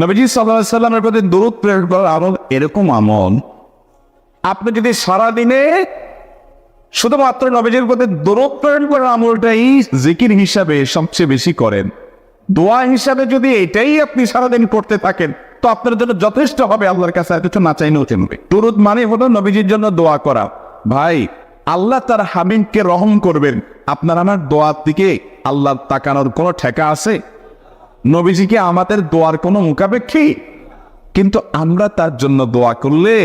নবীজি সাল্লাহ সাল্লামের প্রতি দূরত প্রেরণ করার আমল এরকম আমল, আপনি যদি সারাদিনে শুধুমাত্র নবীজির প্রতি দূরত প্রেরণ করার আমলটাই জিকির হিসাবে সবচেয়ে বেশি করেন, দোয়া হিসাবে যদি এটাই আপনি সারাদিন করতে থাকেন, তো আপনার জন্য যথেষ্ট হবে আল্লাহর কাছে আর কিছু না চাইলেও চিনবে দুরুদ মানে হলো নবীজির জন্য দোয়া করা। ভাই, আল্লাহ তার হাবিবকে রহম করবেন। আপনার আমার দোয়ার দিকে আল্লাহ তাকানোর কোনো ঠেকা আছে? নবীজিকে আমাদের দোয়ার কোনো মুখাপেক্ষী? কিন্তু আমরা তার জন্য দোয়া করলে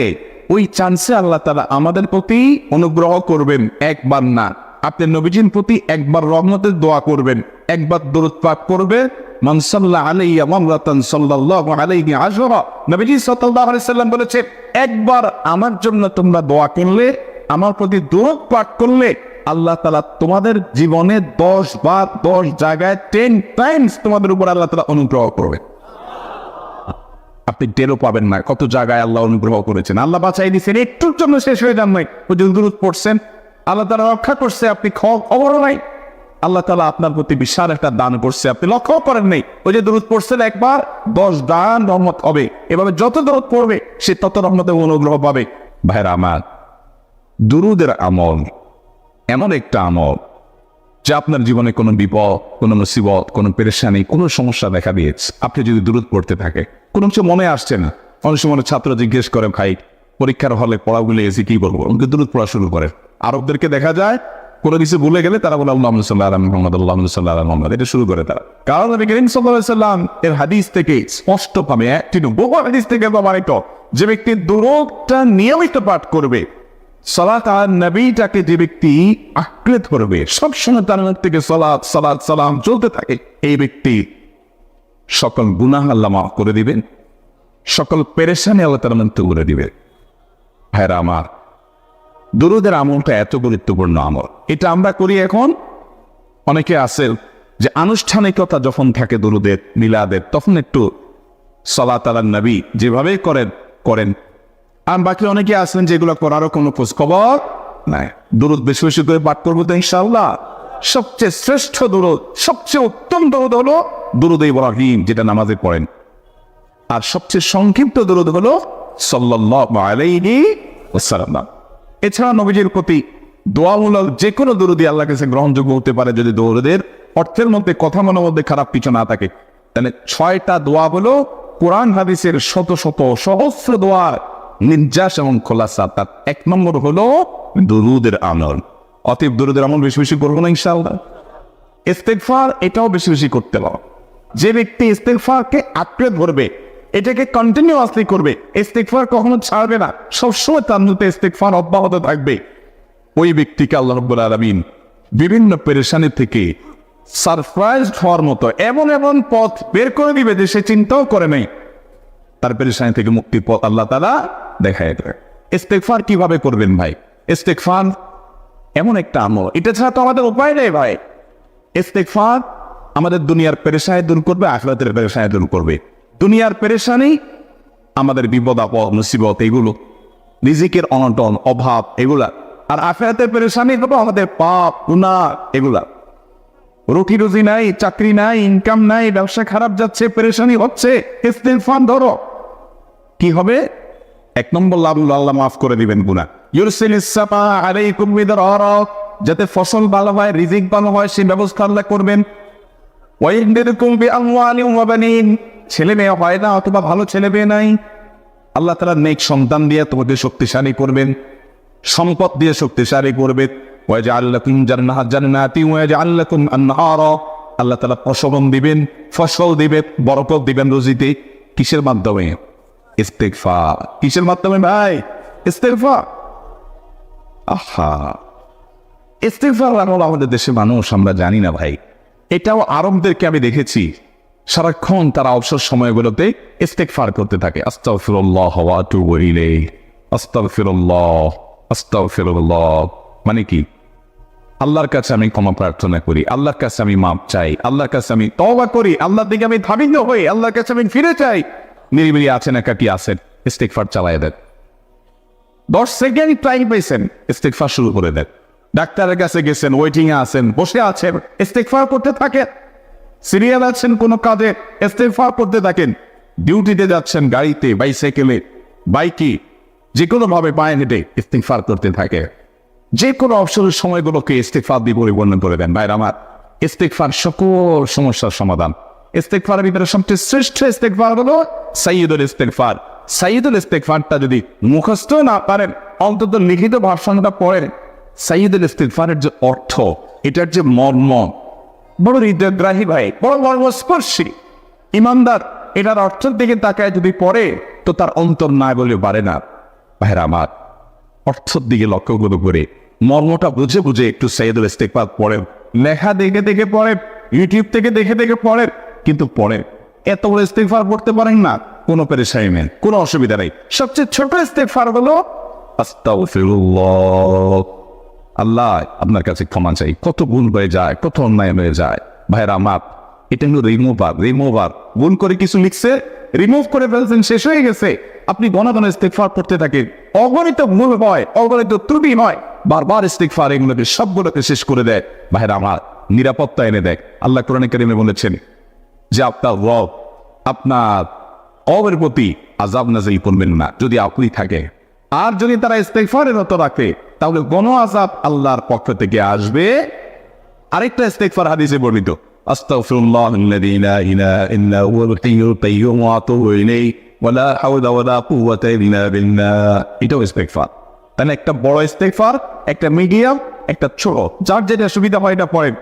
ওই চান্সে আল্লাহ তারা আমাদের প্রতি অনুগ্রহ করবেন একবার না। আপনি নবীজির প্রতি একবার রহমতের দোয়া করবেন, একবার দূরত পাক করবেন। মান সাল্লাহ আলাইয়া মামরাতান সাল্লাল্লাহু আলাইহি বলেছে একবার আমার জন্য তোমরা দোয়া করলে, আমার প্রতি দূরত পাক করলে আল্লাহ তালা তোমাদের জীবনে দশ বার দশ জায়গায় টেন টাইমস তোমাদের উপর আল্লাহ তালা অনুগ্রহ করবে। আপনি টেরও পাবেন না কত জায়গায় আল্লাহ অনুগ্রহ করেছেন। আল্লাহ বাঁচাই দিয়েছেন একটুর জন্য শেষ হয়ে যান নাই। দূরত পড়ছেন, আল্লাহ তালা রক্ষা করছে, আপনি খবরও নাই। আল্লাহ তালা আপনার প্রতি বিশাল একটা দান করছে, আপনি লক্ষ্য করেন নাই। ওই যে দূরত পড়ছেন, একবার দশ দান রহমত হবে। এভাবে যত দূরত পড়বে, সে তত রহমতে অনুগ্রহ পাবে। ভাইরা আমার, দুরুদের আমল এমন একটা আমল যা আপনার জীবনে কোনো বিপদ, কোনো মুসিবত, কোনো পেরেশানি, কোনো সমস্যা দেখা দিয়েছে। আপনি যদি দূরত পড়তে থাকে, কোনো কিছু মনে আসছে না। অনেক সময় ছাত্র জিজ্ঞেস করে, ভাই, পরীক্ষার হলে পড়াগুলো এসে কি বলব ওকে দূরত পড়া শুরু করে আরবদেরকে দেখা যায়, কোনো কিছু ভুলে গেলে তারা বলে, আল্লাহ সাল্লাহ মোহাম্মদ, আল্লাহ সাল্লাহ মোহাম্মদ। এটা শুরু করে তারা। কারণ নবী করিম সাল্লাম এর হাদিস থেকে স্পষ্টভাবে একটি বহু হাদিস থেকে প্রমাণিত যে ব্যক্তি দূরটা নিয়মিত পাঠ করবে সালাত আর নবীটাকে যে ব্যক্তি আঁকড়ে ধরবে সবসময় তার মধ্যে থেকে সালাত সালাত, সালাম চলতে থাকে, এই ব্যক্তি সকল গুনাহ আল্লাহ মাফ করে দিবেন, সকল পেরেশানি আল্লাহ তার মধ্যে করে দিবে ভাইরা আমার, দুরুদের আমলটা এত গুরুত্বপূর্ণ আমল। এটা আমরা করি এখন, অনেকে আছে যে আনুষ্ঠানিকতা যখন থাকে দুরুদের, মিলাদের, তখন একটু সালাত আলান নবী যেভাবে করেন করেন আর বাকি অনেকে আছেন যেগুলো করারও কোনো খোঁজ খবর নাই। দূরত বেশি বেশি করে পাঠ করব তো ইনশাল্লাহ সবচেয়ে শ্রেষ্ঠ দূরত সবচেয়ে উত্তম দরদ হলো দুরুদ ইব্রাহিম, যেটা নামাজে পড়েন। আর সবচেয়ে সংক্ষিপ্ত দরুদ হলো সাল্লাল্লাহু আলাইহি ওয়াসাল্লাম। এছাড়া নবীজির প্রতি দোয়ামূলক যে কোনো দরুদি আল্লাহ কাছে গ্রহণযোগ্য হতে পারে যদি দৌড়দের অর্থের মধ্যে, কথা মনের মধ্যে খারাপ কিছু না থাকে। তাহলে ছয়টা দোয়া হলো কোরআন, হাদিসের শত শত সহস্র দোয়া নির্যাস এবং খোলাসা, তার এক নম্বর হলো দরুদের আমল। অতীব দরুদের আমল বেশি বেশি করব না ইনশাআল্লাহ। ইস্তেকফার এটাও বেশি বেশি করতে পারো যে ব্যক্তি ইস্তেকফারকে আঁকড়ে ধরবে, এটাকে কন্টিনিউয়াসলি করবে ইস্তেকফার কখনো ছাড়বে না। সবসময় তার মধ্যে ইস্তেকফার অব্যাহত থাকবে। ওই ব্যক্তিকে আল্লাহ রব্বুল আলমিন বিভিন্ন পেরেশানি থেকে সারপ্রাইজ হওয়ার মতো এমন এমন পথ বের করে দিবে যে সে চিন্তাও করে নেই। তার পেরেশানি থেকে মুক্তির পথ আল্লাহ তালা দেখায় দেবে ইস্তেকফার কীভাবে করবেন ভাই? ইস্তেকফার এমন একটা আমল। এটা ছাড়া তো আমাদের উপায় নেই ভাই। ইস্তেকফার আমাদের দুনিয়ার পেরেশানি দূর করবে, আখরাতের পেরেশানি দূর করবে। দুনিয়ার পেরেশানি আমাদের বিপদ, আপদ, মুসিবত এগুলো, রিজিকের অনটন, অভাব এগুলা। আর আখরাতের পেরেশানি হলো আমাদের পাপ, গুনাহ এগুলা। রুটি রুজি নাই, চাকরি নাই ইনকাম নাই, ব্যবসা খারাপ যাচ্ছে, পেরেশানি হচ্ছে। ইস্তেগফার ধরো। কি হবে? এক নম্বর লাভ আল্লাহ মাফ করে দিবেন গুনাহ। ইউরসিলিস সামা আলাইকুম মিদরারা যাতে ফসল ভালো হয়, রিজিক ভালো হয়, সেই ব্যবস্থা আল্লাহ করবেন। ছেলে মেয়ে হয় না অথবা ভালো ছেলে মেয়ে নাই। আল্লাহ তাআলা নেক সন্তান দিয়ে তোমাকে শক্তিশালী করবেন। সম্পদ দিয়ে শক্তিশালী করবে আল্লাহ তাআলা ফসল দিবেন ফসল দিবেন, বরকত দিবেন রুজিতে। কিসের মাধ্যমে? ইস্তেগফার। কিসের মাধ্যমে ভাই? ইস্তেগফার। আহা। আমাদের দেশে মানুষ, আমরা জানি না ভাই। এটাও আরবদেরকে আমি দেখেছি। সারাক্ষণ তারা অবসর সময়গুলোতে ইস্তেকফার করতে থাকে। আস্তাগফিরুল্লাহ ওয়া আতুবু ইলাইহি। আস্তাগফিরুল্লাহ আস্তাগফিরুল্লাহ। মানে কি? আল্লাহর কাছে আমি ক্ষমা প্রার্থনা করি। আল্লাহর কাছে আমি মাপ চাই। আল্লাহর কাছে আমি তওবা করি। আল্লাহর দিকে আমি ধাবিত হই। আল্লাহর কাছে আমি ফিরে চাই। নিরিবিলি আছেন, একাকি আছেন ইস্তেকফার চালায় দেন। দশ সেকেন্ড টাইম পেয়েছেন ইস্তেকফার শুরু করে দেন। ডাক্তারের কাছে গেছেন ওয়েটিং এ আছেন, বসে আছেন ইস্তেকফার করতে থাকেন। সিরিয়াল আছেন কোনো কাজে ইস্তেকফার করতে থাকেন। ডিউটিতে যাচ্ছেন গাড়িতে বাইসাইকেলে বাইকে যে কোনো ভাবে পায়ে হেঁটে ইস্তেকফার করতে থাকে। যে কোনো অবসরের সময়গুলোকে ইস্তেকফার দিয়ে পরিবর্তন করে দেন। ভাইরা আমার ইস্তেকফার সকল সমস্যার সমাধান। ভিতরে সবচেয়ে শ্রেষ্ঠ ইস্তেকফার হলো সাইয়দুল ইস্তেকফার সাইয়দুল ইস্তেকফারটা যদি মুখস্থ না পারেন, অন্তত লিখিত ভাষণটা পড়েন সাইয়দুল ইস্তেকফারের যে অর্থ, এটার যে মর্ম, বড় হৃদয়গ্রাহী ভাই, বড় মর্মস্পর্শী। ইমানদার, এটার অর্থের দিকে তাকায় যদি পড়ে, তো তার অন্তর না বলে পারে না। ভাইরা আমার, অর্থের দিকে লক্ষ্য করে মর্মটা বুঝে বুঝে একটু সৈয়দুল ইস্তেকবার পড়েন। লেখা দেখে দেখে পড়েন ইউটিউব থেকে দেখে দেখে পড়েন। কিন্তু পরে এত বড় ইস্তেকফার পড়তে পারেন না, কোনো পেরেশানি নেই, কোনো অসুবিধা নেই। সবচেয়ে ছোট ইস্তেকফার হলো আল্লাহ আপনার কাছে ক্ষমা চাই, কত ভুল হয়ে যায়, কত অন্যায় হয়ে যায়। ভাইরা আমার, এটা হলো রিমুভার রিমুভার। ভুল করে কিছু লিখছে, রিমুভ করে ফেলছেন, শেষ হয়ে গেছে। আপনি ঘন ইস্তেকফার করতে থাকেন অগণিত ভুল হয়, অগণিত ত্রুটি হয়, বারবার ইস্তেকফার এগুলোকে সবগুলোকে শেষ করে দেয়। ভাইরা আমার, নিরাপত্তা এনে দেয়। আল্লাহ কোরআন কারিমে বলেছেন যে আপনার রব, আপনার অবের প্রতি আজাব নাজিল করবেন না, যদি আপনি থাকে। আর যদি তারা ইস্তেকফারের মতো রাখে, তাহলে গণ আজাব আল্লাহর পক্ষ থেকে আসবে। আরেকটা ইস্তেকফার হাদিসে বর্ণিত একটা বড় ইস্তেকফার একটা মিডিয়াম, একটা ছোট। যার যেটা সুবিধা হয় এটা পড়েন।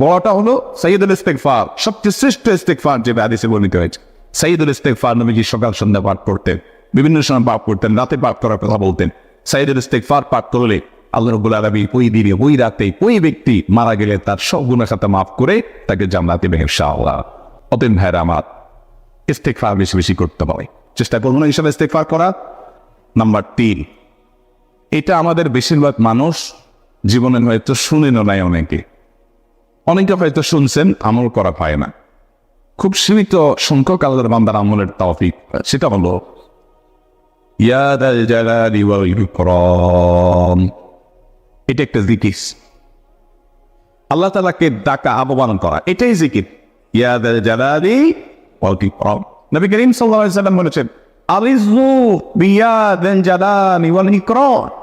বড়টা হলো সাইয়দুল ইস্তেকফার সবচেয়ে শ্রেষ্ঠ ইস্তেকফার যে হাদিসে বর্ণিত হয়েছে। সাইয়দুল ইস্তেকফার নবীজি সকাল সন্ধ্যা পাঠ করতেন, বিভিন্ন সময় পাঠ করতেন, রাতে পাঠ করার কথা বলতেন। সাইয়দুল ইস্তেকফার পাঠ করলে আল্লাহ রব্বুল আলমী ওই দিনে, ওই রাতে ওই ব্যক্তি মারা গেলে তার সব গুণা খাতা মাফ করে তাকে জান্নাতে দেবেন শাহওয়া অতএব ভাইরা আমার ইস্তেকফার বেশি বেশি করতে হবে। চেষ্টা করব না হিসাবে ইস্তেকফার করা নাম্বার তিন, এটা আমাদের বেশিরভাগ মানুষ জীবনে হয়তো শুনেনও নাই অনেকে। অনেকে হয়তো শুনছেন, আমল করা পায় না। খুব সীমিত সংখ্যক আল্লাহর বান্দার আমলের তৌফিক, সেটা হলো এটা একটা জিকির। আল্লাহ তালাকে ডাকা আহ্বান করা, এটাই জিকির। নবী করিম সাল্লাম বলেছেন, আলিজু বিয়াদাল জালালি ওয়াল ইকরাম।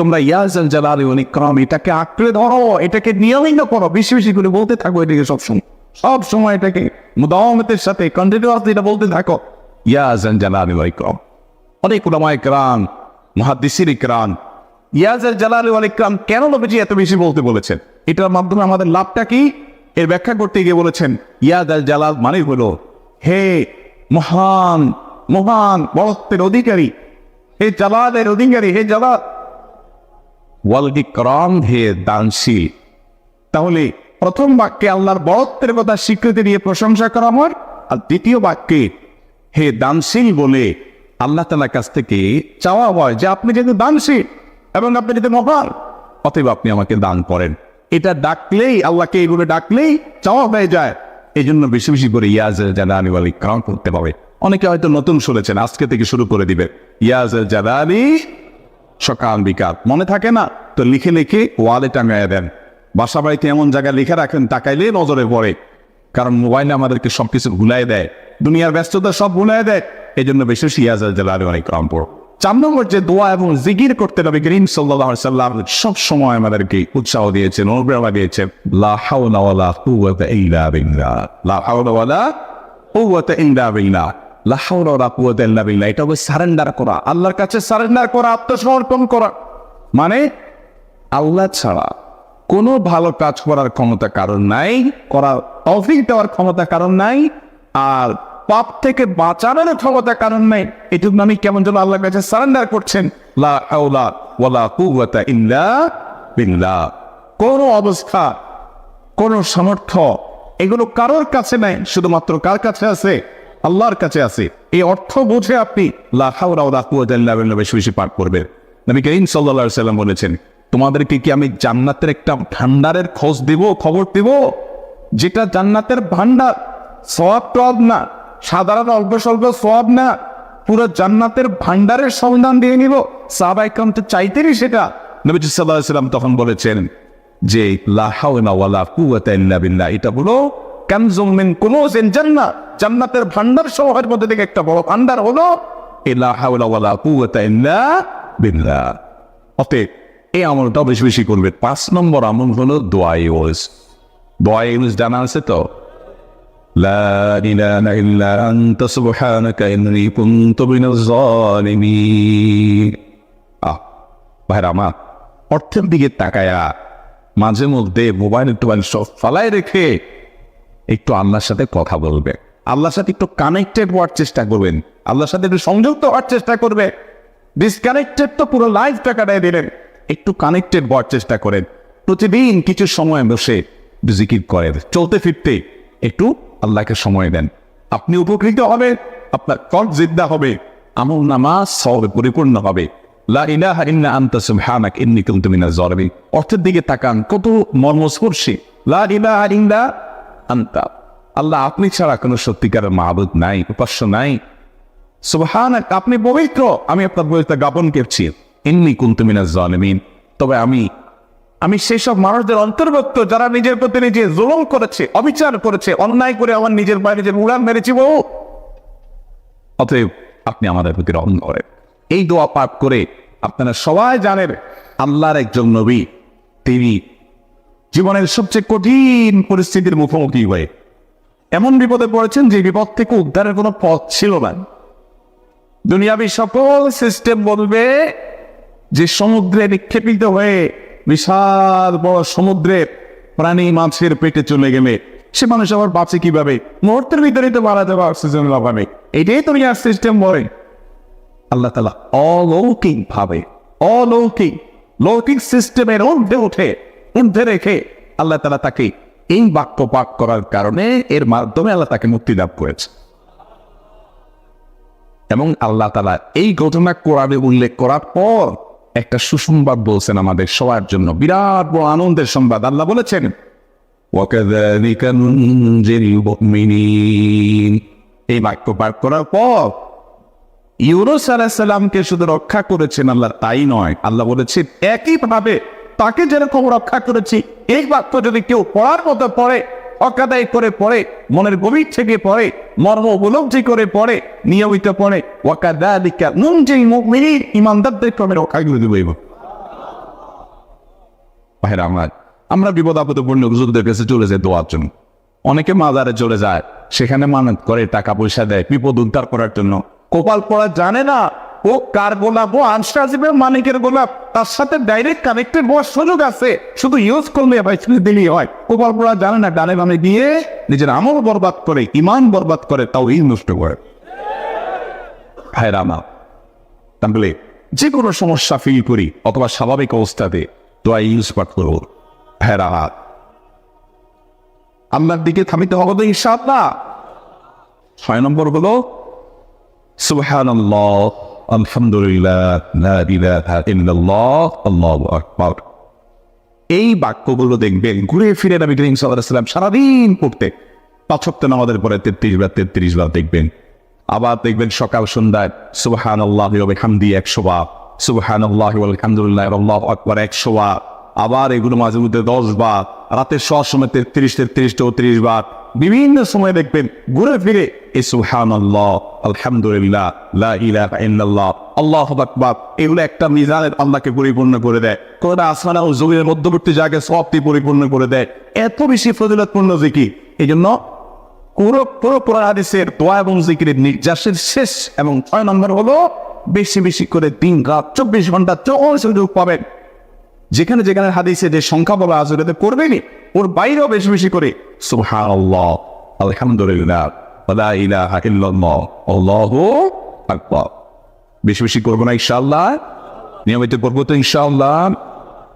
তোমরা ইয়াজাল জালালি ওয়াল ইকরাম, এটাকে আঁকড়ে ধরো, এটাকে নিয়মিত করো, বেশি বেশি করে বলতে থাকো এটাকে সবসময়। সব সময় এটাকে মুদাওয়ামতের সাথে কন্টিনিউয়াসলি এটা বলতে থাকো। ইয়াজাল জালালি ওয়াল ইকরাম। অনেক উলামায়ে কেরাম, মুহাদ্দিসিন ইকরাম ইয়াজাল জালালি ওয়াল ইকরাম কেন নবীজি এত বেশি বলতে বলেছেন? এটার মাধ্যমে আমাদের লাভটা কি? এর ব্যাখ্যা করতে গিয়ে বলেছেন ইয়াজাল জালাল মানে হলো, হে মহান মহান বড়ত্বের অধিকারী, হে জালালের অধিকারী, হে জালাল। ওয়াল ইকরাম, হে দানশীল। তাহলে প্রথম বাক্যে আল্লাহর বড়ত্বের কথা স্বীকৃতি দিয়ে প্রশংসা করা হয়, আর দ্বিতীয় বাক্যে হে দানশীল বলে আল্লাহ তালার কাছ থেকে চাওয়া হয় যে আপনি যেহেতু দানশীল এবং আপনি যদি মহান, অতএব আপনি আমাকে দান করেন। এটা ডাকলেই, আল্লাহকে এইভাবে ডাকলেই চাওয়া হয়ে যায়। এই জন্য বেশি বেশি করে ইয়াজ জালানি ওয়াল ইকরাম করতে পারে অনেকে হয়তো নতুন শুনেছেন, আজকে থেকে শুরু করে দিবে। ইয়াজ জালানি সকাল বিকাল। মনে থাকে না? তো লিখে লিখে ওয়ালে টাঙায় দেন। বাসা বাড়িতে এমন জায়গায় লিখে রাখেন, তাকাইলে নজরে পড়ে। কারণ মোবাইলে আমাদেরকে সবকিছু ভুলাই দেয়। দুনিয়ার ব্যস্ততা সব ভুলাই দেয়। এই জন্য বেশি সিয়াজ জালালি অনেক কম পড়ো চার নম্বর যে দোয়া এবং জিগির করতে হবে করিম সাল্লাহ সাল্লাম সব সময় আমাদেরকে উৎসাহ দিয়েছেন, অনুপ্রেরণা দিয়েছেন। লা হাওলা ইল্লা বিল্লাহ। লা হাওলা ওয়ালা কুওয়াতা ইল্লা বিল্লাহ। লা হাওলা ওয়ালা কুওয়াতা ইল্লা বিল্লাহ। এটা হবে সারেন্ডার করা। আল্লাহর কাছে সারেন্ডার করা, আত্মসমর্পণ করা। মানে আল্লাহ ছাড়া কোনো ভালো কাজ করার ক্ষমতা কারণ নাই, করার তৌফিক দেওয়ার ক্ষমতা কারণ নাই, আর পাপ থেকে বাঁচানোর ক্ষমতা কারণ নাই। এটুকু আমি কেমন যেন আল্লাহর কাছে সারেন্ডার করছেন। লা হাওলা ওয়ালা কুওয়াতা ইল্লা বিল্লাহ। কোন অবস্থা, কোন সামর্থ্য এগুলো কারোর কাছে নাই, শুধুমাত্র কার কাছে আছে? আল্লাহর কাছে আছে। এই অর্থ বুঝে আপনি বেশি বেশি পাঠ করবেন। নবী করিম আলাইহি সাল্লাম বলেছেন, তোমাদেরকে কি আমি জান্নাতের একটা ভান্ডারের খোঁজ দিব, খবর দিব? যেটা জান্নাতের ভান্ডার সওয়াব টব না, সাধারণ অল্প স্বল্প সওয়াব না, পুরো জান্নাতের ভান্ডারের সন্ধান দিয়ে নিব। সাহাবাই কাম তো সেটা। সাল্লাল্লাহু আলাইহি সাল্লাম তখন বলেছেন যে, লা হাওলা ওয়ালা কুওয়াতা ইল্লা বিল্লাহ। এটা হলো কানজুমিন কুনুজিন জান্নাত জান্নাতের ভান্ডার সমূহের মধ্যে থেকে একটা বড় ভান্ডার হলো, লা হাওলা ওয়ালা কুওয়াতা ইল্লা বিল্লাহ। অতএব এই আমলটা বেশি বেশি করবে। পাঁচ নম্বর আমল হলো দোয়া ইউজ দোয়া ইউজ জানা আছে তো? লা ইলাহা ইল্লা আনতা সুবহানাকা ইন্নী কুনতু মিনাজ জালিমিন আহ, ভাইরা আমার, অর্থের দিকে তাকায়া, মাঝে মধ্যে মোবাইল টোবাইল সব ফালাই রেখে একটু আল্লাহর সাথে কথা বলবে। আল্লাহর সাথে একটু কানেক্টেড হওয়ার চেষ্টা করবেন। আল্লাহর সাথে একটু সংযুক্ত হওয়ার চেষ্টা করবে। ডিসকানেক্টেড তো পুরো লাইফটা কাটাই দিলেন। একটু কানেক্টেড হওয়ার চেষ্টা করেন। প্রতিদিন কিছু সময় বসে জিকির করেন। চলতে ফিরতে একটু আল্লাহকে সময় দেন। আপনি উপকৃত হবেন আপনার কল জিদ্দা হবে, আমল নামাজ সবে পরিপূর্ণ হবে। অর্থের দিকে তাকান, কত মর্মস্পর্শী। লা ইলাহা ইল্লা আনতা। আল্লাহ, আপনি ছাড়া কোনো সত্যিকারের মাহবুদ নাই, উপাস্য নাই। সুবহানাক, আপনি পবিত্র। আমি আপনার বইতে জ্ঞাপন করছি ইন্নী কুনতু মিনাজ জালিমিন। তবে আমি আমি সেই সব মানুষদের অন্তর্ভুক্ত যারা নিজের প্রতি নিজে জুলুম করেছে, অবিচার করেছে, অন্যায় করে আমার নিজের বাইরে নিজের উড়ান মেরেছি বউ অতএব আপনি আমাদের প্রতি রহম করেন। এই দোয়া পাঠ করে আপনারা সবাই জানেন, আল্লাহর একজন নবী, তিনি জীবনের সবচেয়ে কঠিন পরিস্থিতির মুখোমুখি হয়ে। এমন বিপদে পড়েছেন যে বিপদ থেকে উদ্ধারের কোনো পথ ছিল না। দুনিয়াবি সকল সিস্টেম বলবে যে সমুদ্রে নিক্ষেপিত হয়ে বিশাল বড় সমুদ্রের প্রাণী মাছের পেটে চলে গেলে, সে মানুষ আবার বাঁচে কীভাবে? মুহূর্তের ভিতরে তো মারা যাবে অক্সিজেনের অভাবে। এটাই দুনিয়ার সিস্টেম বলে। আল্লাহ তালা অলৌকিক ভাবে অলৌকিক, লৌকিক সিস্টেমের ঊর্ধ্বে উঠে মধ্যে রেখে আল্লাহ তালা তাকে এই বাক্য পাক করার কারণে এর মাধ্যমে আল্লাহ তাকে মুক্তি লাভ করেছে। এবং আল্লাহ তালা এই ঘটনা কোরআনে উল্লেখ করার পর একটা সুসংবাদ বলছেন আমাদের সবার জন্য। বিরাট বড় আনন্দের সংবাদ। আল্লাহ বলেছেন এই বাক্য পাক করার পর ইউরোস আলাহিসাল্লামকে শুধু রক্ষা করেছেন আল্লাহ, তাই নয়। আল্লাহ বলেছেন, একইভাবে তাকে যেরকম রক্ষা করেছি, এই বাক্য যদি কেউ পড়ার মতো পড়ে, অকাদায় করে পড়ে, মনের গভীর থেকে পড়ে, মর্ম উপলব্ধি করে পড়ে, নিয়মিত পড়ে নুন যে ইমানদারদের ক্রমে রক্ষা করে ভাইরা, আমার, আমরা বিপদ আপদে পড়লে কাছে চলে যাই দোয়ার জন্য। অনেকে মাজারে চলে যায়, সেখানে মানত করে, টাকা পয়সা দেয়, বিপদ উদ্ধার করার জন্য। কপাল পড়া জানে না ও কার গোলাপ? ও আনসাজিবের মানিকের গোলাপ। তার সাথে ডাইরেক্ট কানেক্টেড হওয়ার সুযোগ আছে। শুধু ইউজ করলে ভাই শুধু দিলেই হয়। কোপাল পড়া জানে না, ডানে বামে গিয়ে নিজের আমল বরবাদ করে ইমান বরবাদ করে, তাও এই নষ্ট করে। ভাইরা আমার তাহলে যে কোনো সমস্যা ফিল করি, অথবা স্বাভাবিক অবস্থাতে দোয়া ইউজ পাঠ করব। ভেড়া হাত আল্লাহর দিকে থামিতে হবে তো ইনশাআল্লাহ। ছয় নম্বর হলো, সুবহানাল্লাহ। আলহামদুলিল্লাহ এই বাক্যগুলো দেখবেন ঘুরে ফিরে নবী করিম সারাদিন পড়তে। পরে তেত্রিশ বার তেত্রিশ বার দেখবেন। আবার দেখবেন সকাল সন্ধ্যায় সুবহান আল্লাহ হামদি একশো বার সুবহান আল্লাহ আলহামদুলিল্লাহ আকবর একশো বার। আবার এগুলো মাঝে মধ্যে দশ বার রাতের সব সময় তেত্রিশ তেত্রিশ, চৌত্রিশ বার। বিভিন্ন সময় দেখবেন ঘুরে ফিরে আলহামদুলিল্লাহ, লা ইল্লাল্লাহ, আল্লাহ আকবার। এগুলো একটা আল্লাহকে পরিপূর্ণ করে দেয়। আসমানা ও জমিনের মধ্যবর্তী জায়গায় সবটি পরিপূর্ণ করে দেয়। এত বেশি ফজিলতপূর্ণ জিকি এই জন্য পুরো পুরো দোয়া এবং নির্যাসের শেষ এবং ছয় নম্বর হলো বেশি বেশি করে দিন রাত চব্বিশ ঘণ্টা চৌন সুযোগ পাবেন। যেখানে যেখানে হাদিসে যে সংখ্যা বলা আছে, ওটাতে করবেনই। ওর বাইরেও বেশি বেশি করে। আলহামদুলিল্লাহ। ইল্লাল্লাহ আল্লাহু আকবার বেশি বেশি করব না ইনশাল্লাহ নিয়মিত করব তো ইনশাল্লাহ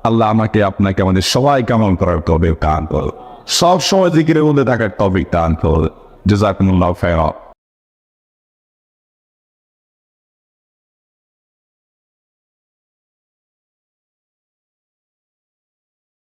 আল্লাহ আমাকে, আপনাকে, আমাদের সবাই কেমন করার তবে কান করো সব সময় জিকিরের মধ্যে থাকার তবে আনতে করল জাকুল্লাহ ফেরা